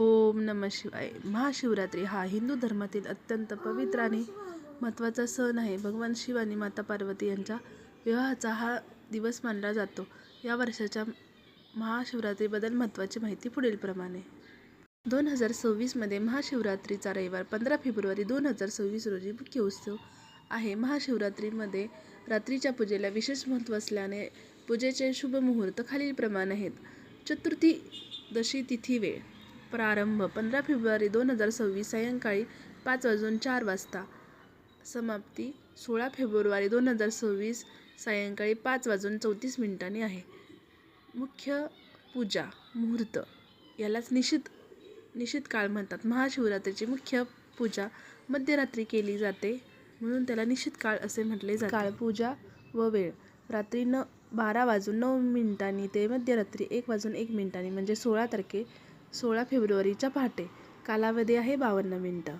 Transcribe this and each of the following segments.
ओम नम शिवाय. महाशिवरात्री हा हिंदू धर्मातील अत्यंत पवित्र आणि महत्त्वाचा सण आहे. भगवान शिव आणि माता पार्वती यांच्या विवाहाचा हा दिवस मानला जातो. या वर्षाच्या महाशिवरात्रीबद्दल महत्त्वाची माहिती पुढीलप्रमाणे दोन हजार सव्वीसमध्ये महाशिवरात्रीचा रविवार पंधरा फेब्रुवारी दोन हजार सव्वीस रोजी मुख्य उत्सव आहे. महाशिवरात्रीमध्ये रात्रीच्या पूजेला विशेष महत्त्व असल्याने पूजेचे शुभ मुहूर्त खालीलप्रमाणे आहेत. चतुर्थी दशी तिथी वेळ. प्रारंभ पंधरा फेब्रुवारी दोन हजार सव्वीस सायंकाळी पाच वाजून चार वाजता. समाप्ती सोळा फेब्रुवारी दोन हजार सव्वीस सायंकाळी पाच वाजून चौतीस मिनिटांनी आहे. मुख्य पूजा मुहूर्त यालाच निश्चित निश्चित काळ म्हणतात. महाशिवरात्रीची मुख्य पूजा मध्यरात्री केली जाते म्हणून त्याला निश्चित काळ असे म्हटले जाते. काळपूजा व वेळ रात्री न बारा वाजून नऊ मिनिटांनी ते मध्यरात्री एक वाजून एक मिनिटांनी म्हणजे सोळा तारखे सोळा फेब्रुवारीच्या पहाटे. कालावधी आहे बावन्न मिनटं.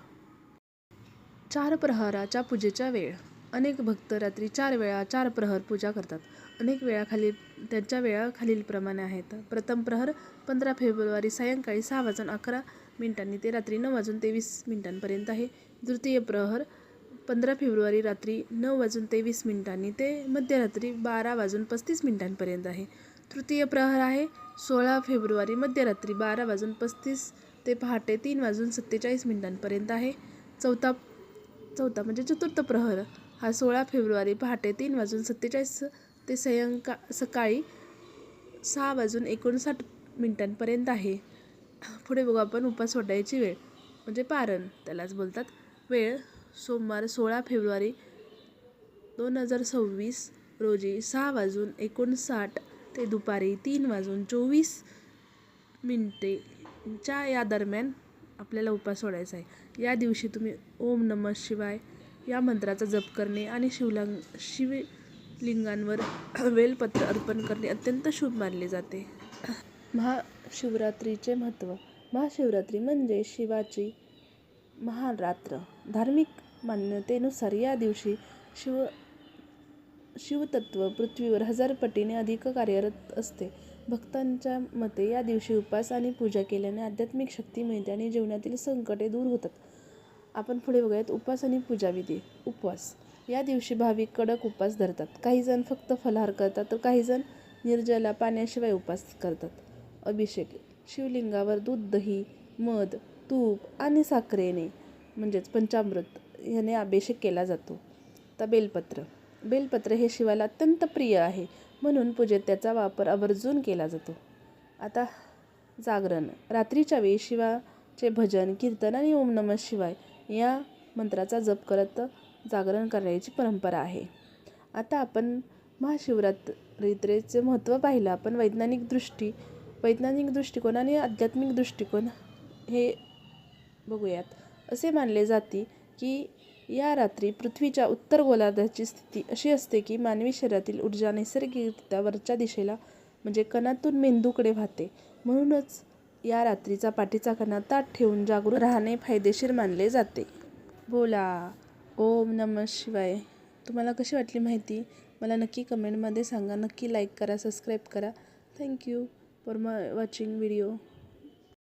चार प्रहराच्या पूजेचा वेळ. अनेक भक्त रात्री चार वेळा चार प्रहर पूजा करतात. अनेक वेळा खाली त्यांच्या वेळा खालीलप्रमाणे आहेत. प्रथम प्रहर पंधरा फेब्रुवारी सायंकाळी सहा वाजून अकरा मिनिटांनी ते रात्री नऊ वाजून तेवीस मिनिटांपर्यंत आहे. द्वितीय प्रहर पंधरा फेब्रुवारी रात्री नऊ वाजून तेवीस मिनिटांनी ते मध्यरात्री बारा वाजून पस्तीस मिनिटांपर्यंत आहे. तृतीय प्रहर आहे. सोळा फेब्रुवारी मध्यरात्री बारा वाजून पस्तीस ते पहाटे तीन वाजून सत्तेचाळीस मिनिटांपर्यंत आहे. चौथा चौथा म्हणजे चतुर्थ प्रहर. हा सोळा फेब्रुवारी पहाटे तीन वाजून सत्तेचाळीस ते सायंका सकाळी सहा वाजून एकोणसाठ मिनिटांपर्यंत आहे. पुढे बघू आपण उपास सोडायची वेळ म्हणजे पारण. त्यालाच बोलतात वेळ. सोमवार सोळा फेब्रुवारी दोन हजार सव्वीस रोजी सहा वाजून एकोणसाठ ते दुपारी तीन वाजून चोवीस मिनटेच्या या दरम्यान आपल्याला उपास सोडायचा आहे. या दिवशी तुम्ही ओम नम शिवाय या मंत्राचा जप करणे आणि शिवलांग शिवलिंगांवर वेलपत्र अर्पण करणे अत्यंत शुभ मानले जाते. महाशिवरात्रीचे महत्त्व. महाशिवरात्री म्हणजे शिवाची महारात्र. धार्मिक मान्यतेनुसार या दिवशी शिव शिवतत्व पृथ्वीवर हजार पटीने अधिक कार्यरत असते. भक्तांच्या मते या दिवशी उपास आणि पूजा केल्याने आध्यात्मिक शक्ती मिळते आणि जीवनातील संकटे दूर होतात. आपण पुढे बघूयात उपास आणि पूजाविधी उपवास. या दिवशी भाविक कडक उपास धरतात. काही जण फक्त फलाहार करतात तर काही जण निर्जला पाण्याशिवाय उपास करतात. अभिषेक शिवलिंगावर दूध दही मध तूप आणि साखरेने म्हणजेच पंचामृत याने अभिषेक केला जातो. आता बेलपत्र बेलपत्र हे शिवाला अत्यंत प्रिय आहे. म्हणून पूजेत त्याचा वापर आवर्जून केला जातो. आता जागरण. रात्रीच्या वेळी शिवाचे भजन कीर्तन आणि ओम नमः शिवाय या मंत्राचा जप करत जागरण करण्याची परंपरा आहे. आता आपण महाशिवरात्रीचे महत्त्व पाहिलं. आपण वैज्ञानिक दृष्टी वैज्ञानिक दृष्टिकोन आणि आध्यात्मिक दृष्टिकोन हे बघूयात. असे मानले जाते की या रात्री पृथ्वीच्या उत्तर गोलार्धाची स्थिती अशी असते की मानवी शरीरातील ऊर्जा नैसर्गिकरित्या वरच्या दिशेला म्हणजे कणातून मेंदूकडे वाहते. म्हणूनच या रात्रीचा पाठीचा कणा ताट ठेवून जागरूक राहणे फायदेशीर मानले जाते. बोला. ओम नम शिवाय. तुम्हाला कशी वाटली माहिती? मला नक्की कमेंटमध्ये सांगा. नक्की लाईक करा सबस्क्राईब करा. थँक्यू फॉर म वॉचिंग व्हिडिओ